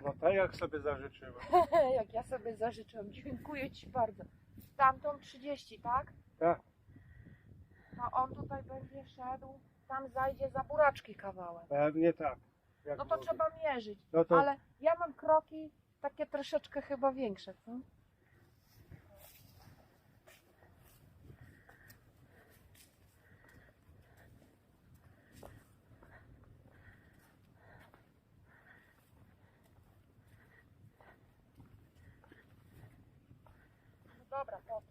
strony będzie 20, tak? No tak jak sobie zażyczyłem. Jak ja sobie zażyczyłam. Dziękuję Ci bardzo. Tamtą 30, tak? Tak. To on tutaj będzie szedł, tam zajdzie za buraczki kawałek. Pewnie tak. Jak No to mówię. trzeba mierzyć. No to Ale ja mam kroki takie troszeczkę chyba większe, co? Dobra, to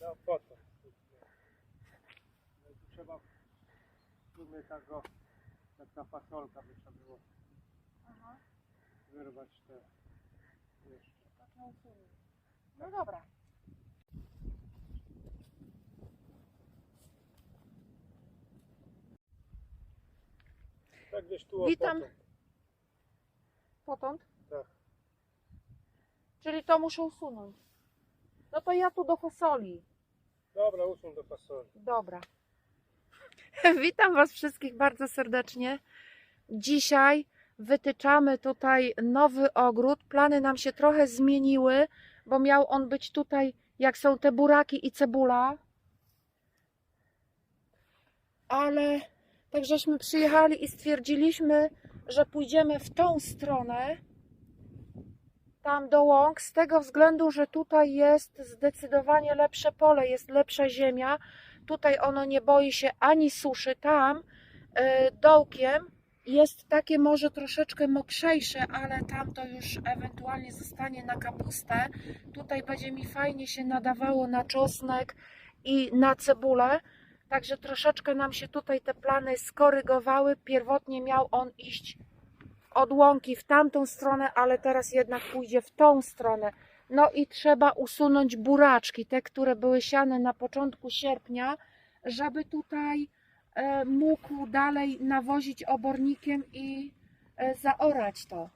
no po to. No, tu trzeba w sumie tak o, jak ta fasolka by trzeba było Aha, wyrwać te jeszcze. No dobra. Tak gdzieś tu o Witam. potąd. Potąd? Tak. Czyli to muszę usunąć. No to ja tu do fasoli. Dobra, usuń do fasoli. Dobra. Witam Was wszystkich bardzo serdecznie. Dzisiaj wytyczamy tutaj nowy ogród. Plany nam się trochę zmieniły, bo miał on być tutaj, jak są te buraki i cebula. Ale tak żeśmy przyjechali i stwierdziliśmy, że pójdziemy w tą stronę, tam do łąk, z tego względu, że tutaj jest zdecydowanie lepsze pole, jest lepsza ziemia. Tutaj ono nie boi się ani suszy. Tam e, dołkiem jest takie może troszeczkę mokrzejsze, ale tam to już ewentualnie zostanie na kapustę. Tutaj będzie mi fajnie się nadawało na czosnek i na cebulę. Także troszeczkę nam się tutaj te plany skorygowały. Pierwotnie miał on iść od łąki w tamtą stronę, ale teraz jednak pójdzie w tą stronę. No i trzeba usunąć buraczki, te, które były siane na początku sierpnia, żeby tutaj e, mógł dalej nawozić obornikiem i e, zaorać to.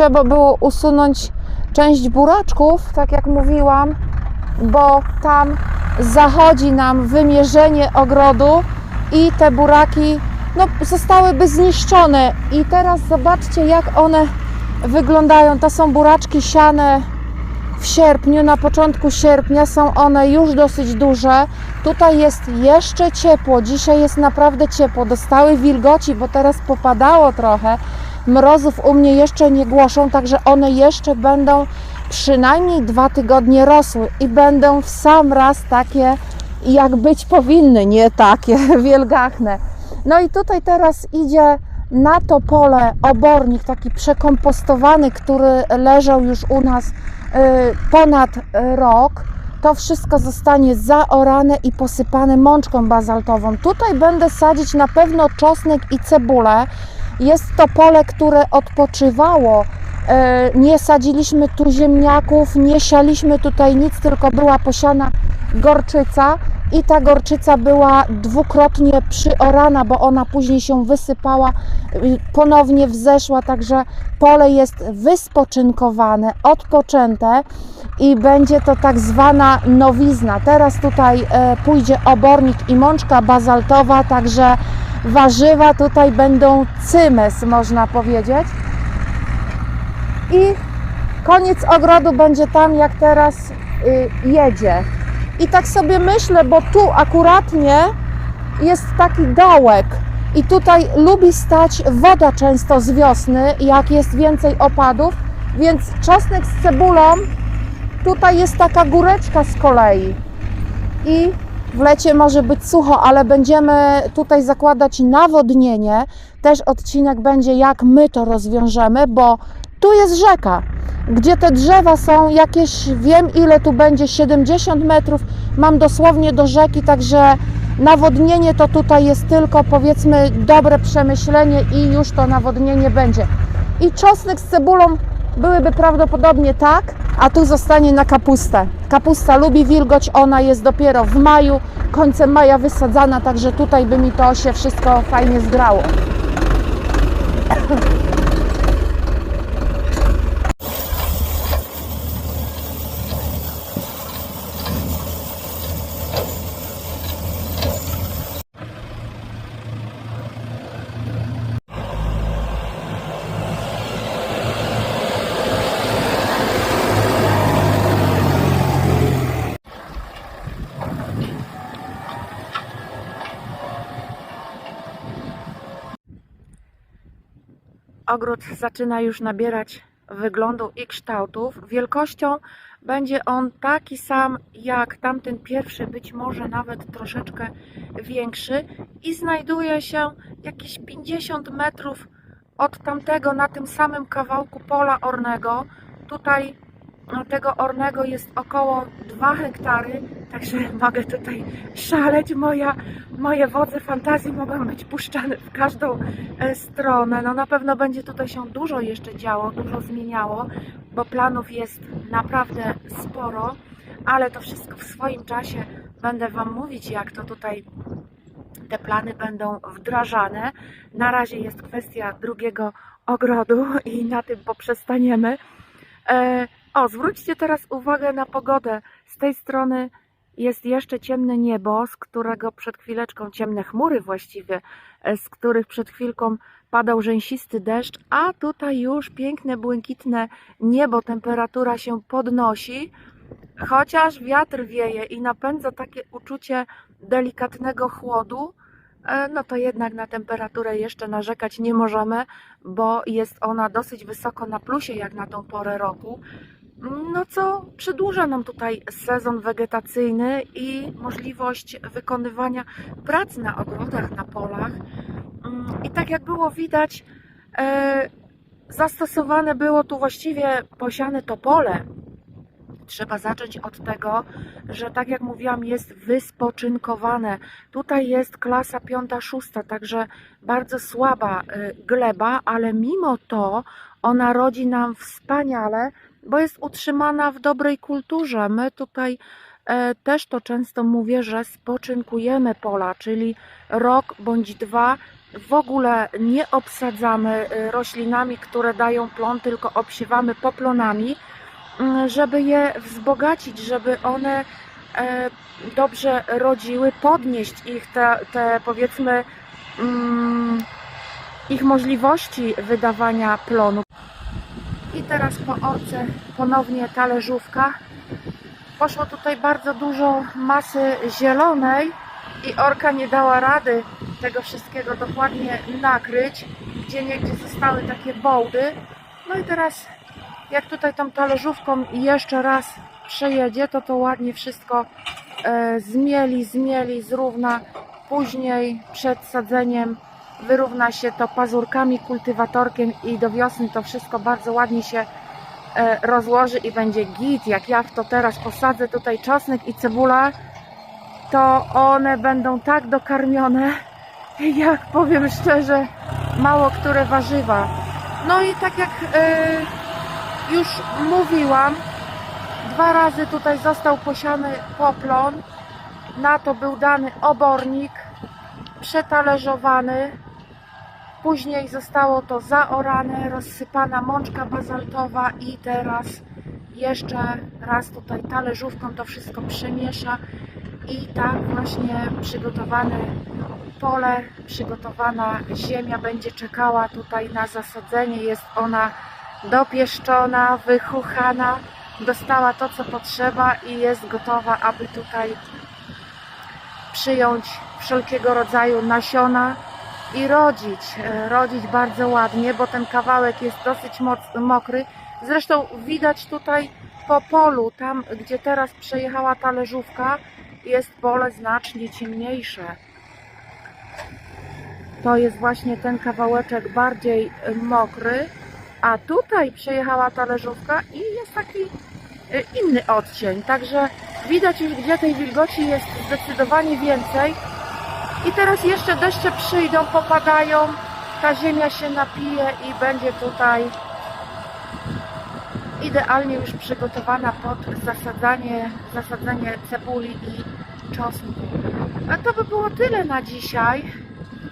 Trzeba było usunąć część buraczków, tak jak mówiłam, bo tam zachodzi nam wymierzenie ogrodu i te buraki no, zostałyby zniszczone. I teraz zobaczcie, jak one wyglądają. To są buraczki siane w sierpniu, na początku sierpnia są one już dosyć duże. Tutaj jest jeszcze ciepło, dzisiaj jest naprawdę ciepło. Dostały wilgoci, bo teraz popadało trochę. Mrozów u mnie jeszcze nie głoszą, także one jeszcze będą przynajmniej dwa tygodnie rosły i będą w sam raz takie, jak być powinny, nie takie wielgachne. No i tutaj teraz idzie na to pole obornik, taki przekompostowany, który leżał już u nas y, ponad rok. To wszystko zostanie zaorane i posypane mączką bazaltową. Tutaj będę sadzić na pewno czosnek i cebulę. Jest to pole, które odpoczywało. E, Nie sadziliśmy tu ziemniaków, nie sialiśmy tutaj nic, tylko była posiana gorczyca i ta gorczyca była dwukrotnie przyorana, bo ona później się wysypała, y, ponownie wzeszła, także pole jest wyspoczynkowane, odpoczęte i będzie to tak zwana nowizna. Teraz tutaj e, pójdzie obornik i mączka bazaltowa, także warzywa tutaj będą cymes, można powiedzieć. I koniec ogrodu będzie tam, jak teraz y, jedzie. I tak sobie myślę, bo tu akuratnie jest taki dołek. I tutaj lubi stać woda często z wiosny, jak jest więcej opadów, więc czosnek z cebulą, tutaj jest taka góreczka z kolei. I w lecie może być sucho, ale będziemy tutaj zakładać nawodnienie. Też odcinek będzie, jak my to rozwiążemy, bo tu jest rzeka, gdzie te drzewa są jakieś, wiem ile tu będzie, 70 metrów. Mam dosłownie do rzeki, także nawodnienie to tutaj jest tylko powiedzmy dobre przemyślenie i już to nawodnienie będzie. I czosnek z cebulą byłyby prawdopodobnie tak, a tu zostanie na kapustę. Kapusta lubi wilgoć, ona jest dopiero w maju, końcem maja wysadzana, także tutaj by mi to się wszystko fajnie zgrało. Ogród zaczyna już nabierać wyglądu i kształtów. Wielkością będzie on taki sam jak tamten pierwszy, być może nawet troszeczkę większy i znajduje się jakieś 50 metrów od tamtego na tym samym kawałku pola ornego. Tutaj tego ornego jest około 2 hektary, także mogę tutaj szaleć. Moja, moje wodze fantazji mogą być puszczane w każdą e, stronę. No na pewno będzie tutaj się dużo jeszcze działo, dużo zmieniało, bo planów jest naprawdę sporo, ale to wszystko w swoim czasie będę Wam mówić, jak to tutaj te plany będą wdrażane. Na razie jest kwestia drugiego ogrodu i na tym poprzestaniemy. E, o, zwróćcie teraz uwagę na pogodę. Z tej strony jest jeszcze ciemne niebo, z którego przed chwileczką, ciemne chmury właściwie, e, z których przed chwilką padał rzęsisty deszcz, a tutaj już piękne, błękitne niebo, temperatura się podnosi, chociaż wiatr wieje i napędza takie uczucie delikatnego chłodu, e, no to jednak na temperaturę jeszcze narzekać nie możemy, bo jest ona dosyć wysoko na plusie jak na tą porę roku. No co przedłuża nam tutaj sezon wegetacyjny i możliwość wykonywania prac na ogrodach, na polach. Mm, I tak jak było widać, e, zastosowane było tu właściwie posiane topole. Trzeba zacząć od tego, że tak jak mówiłam, jest wyspoczynkowane. Tutaj jest klasa piąta, szósta, także bardzo słaba y, gleba, ale mimo to ona rodzi nam wspaniale, bo jest utrzymana w dobrej kulturze. My tutaj e, też to często mówię, że spoczynkujemy pola, czyli rok bądź dwa w ogóle nie obsadzamy y, roślinami, które dają plon, tylko obsiewamy poplonami, mm, żeby je wzbogacić, żeby one e, dobrze rodziły, podnieść ich te, te powiedzmy mm, ich możliwości wydawania plonu. I teraz po orce ponownie talerzówka. Poszło tutaj bardzo dużo masy zielonej i orka nie dała rady tego wszystkiego dokładnie nakryć. Gdzie niegdzie zostały takie bołdy. No i teraz jak tutaj tą talerzówką jeszcze raz przejedzie, to to ładnie wszystko e, zmieli, zmieli, zrówna. Później przed sadzeniem wyrówna się to pazurkami, kultywatorkiem i do wiosny to wszystko bardzo ładnie się e, rozłoży i będzie git. Jak ja w to teraz posadzę tutaj czosnek i cebula, to one będą tak dokarmione, jak powiem szczerze, mało które warzywa. No i tak jak e, już mówiłam, dwa razy tutaj został posiany poplon, na to był dany obornik, przetalerzowany, później zostało to zaorane, rozsypana mączka bazaltowa i teraz jeszcze raz tutaj talerzówką to wszystko przemiesza i tak właśnie przygotowane pole, przygotowana ziemia będzie czekała tutaj na zasadzenie. Jest ona dopieszczona, wychuchana, dostała to co potrzeba i jest gotowa, aby tutaj przyjąć wszelkiego rodzaju nasiona i rodzić. E, Rodzić bardzo ładnie, bo ten kawałek jest dosyć mokry. Zresztą widać tutaj po polu, tam gdzie teraz przejechała talerzówka, jest pole znacznie ciemniejsze. To jest właśnie ten kawałeczek bardziej y, mokry, a tutaj przejechała talerzówka i jest taki y, inny odcień. Także widać już, gdzie tej wilgoci jest zdecydowanie więcej. I teraz jeszcze deszcze przyjdą, popadają, ta ziemia się napije i będzie tutaj idealnie już przygotowana pod zasadzanie, zasadzenie cebuli i czosnku. A to by było tyle na dzisiaj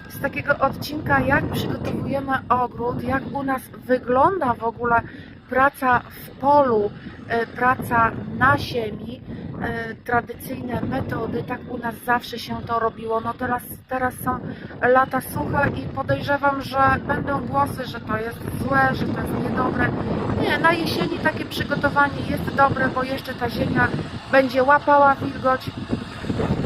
z takiego odcinka, jak przygotowujemy ogród, jak u nas wygląda w ogóle praca w polu, e, praca na ziemi, e, tradycyjne metody, tak u nas zawsze się to robiło. No teraz, teraz są lata suche i podejrzewam, że będą głosy, że to jest złe, że to jest niedobre. Nie, na jesieni takie przygotowanie jest dobre, bo jeszcze ta ziemia będzie łapała wilgoć.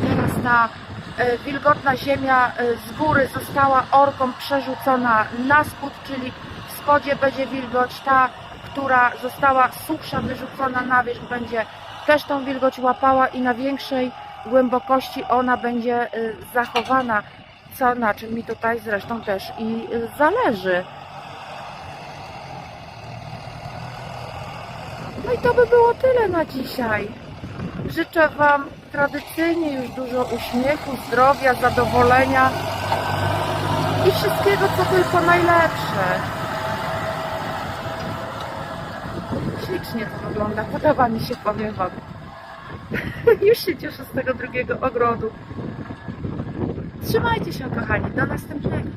Teraz ta e, wilgotna ziemia z góry została orką przerzucona na spód, czyli w spodzie będzie wilgoć, ta, która została suchsza, wyrzucona na wierzch, będzie też tą wilgoć łapała i na większej głębokości ona będzie e, zachowana, co na czym mi tutaj zresztą też i e, zależy. No i to by było tyle na dzisiaj. Życzę Wam tradycyjnie już dużo uśmiechu, zdrowia, zadowolenia i wszystkiego, co tylko najlepsze. Ślicznie to wygląda, podoba mi się, powiem Wam. już się cieszę z tego drugiego ogrodu. Trzymajcie się, kochani, do następnego.